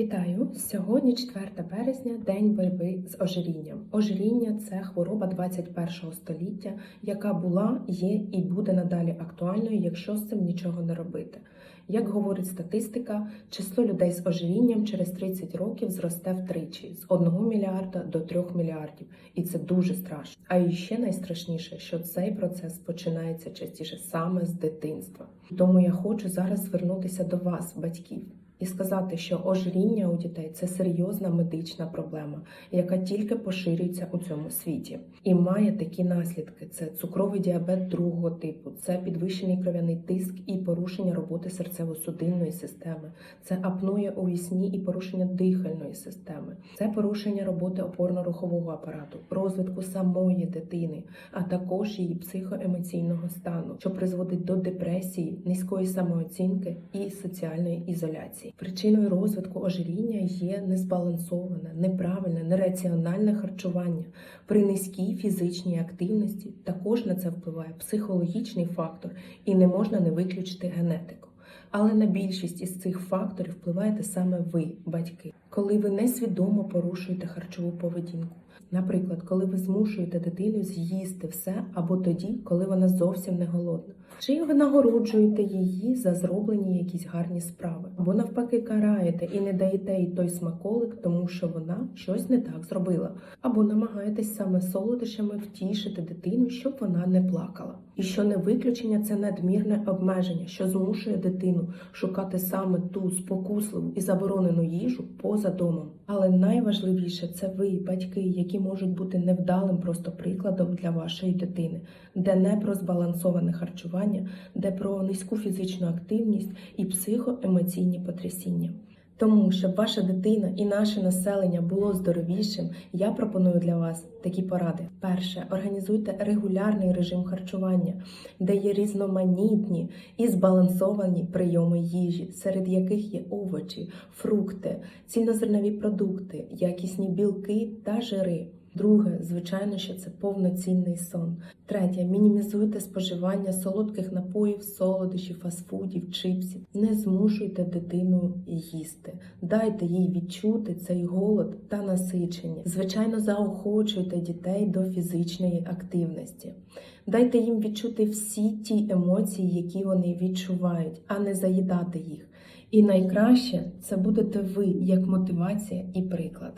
Вітаю! Сьогодні 4 березня, день боротьби з ожирінням. Ожиріння це хвороба 21 століття, яка була, є і буде надалі актуальною, якщо з цим нічого не робити. Як говорить статистика, число людей з ожирінням через 30 років зросте втричі з 1 мільярда до 3 мільярдів, і це дуже страшно. А і ще найстрашніше, що цей процес починається частіше саме з дитинства. Тому я хочу зараз звернутися до вас, батьків і сказати, що ожиріння у дітей це серйозна медична проблема, яка тільки поширюється у цьому світі, і має такі наслідки: це цукровий діабет другого типу, це підвищений кров'яний тиск і порушення роботи серцево-судинної системи, це апноя у вісні і порушення дихальної системи, це порушення роботи опорно-рухового апарату, розвитку самої дитини, а також її психоемоційного стану, що призводить до депресії, низької самооцінки і соціальної ізоляції. Причиною розвитку ожиріння є незбалансоване, неправильне, нераціональне харчування. При низькій фізичній активності також на це впливає психологічний фактор, і не можна не виключити генетику. Але на більшість із цих факторів впливаєте саме ви, батьки, коли ви несвідомо порушуєте харчову поведінку. Наприклад, коли ви змушуєте дитину з'їсти все або тоді, коли вона зовсім не голодна. Чи ви нагороджуєте її за зроблені якісь гарні справи, або навпаки караєте і не даєте їй той смаколик, тому що вона щось не так зробила, або намагаєтесь саме солодощами втішити дитину, щоб вона не плакала. І що не виключення, це надмірне обмеження, що змушує дитину шукати саме ту спокусливу і заборонену їжу поза домом. Але найважливіше це ви, батьки, які можуть бути невдалим просто прикладом для вашої дитини, де не про збалансоване харчування, де про низьку фізичну активність і психоемоційні потрясіння. Тому, щоб ваша дитина і наше населення було здоровішим, я пропоную для вас такі поради. Перше, організуйте регулярний режим харчування, де є різноманітні і збалансовані прийоми їжі, серед яких є овочі, фрукти, цільнозернові продукти, якісні білки та жири. Друге, звичайно, що це повноцінний сон. Третє, мінімізуйте споживання солодких напоїв, солодощів, фастфудів, чипсів. Не змушуйте дитину їсти. Дайте їй відчути цей голод та насичення. Звичайно, заохочуйте дітей до фізичної активності. Дайте їм відчути всі ті емоції, які вони відчувають, а не заїдати їх. І найкраще це будете ви як мотивація і приклад.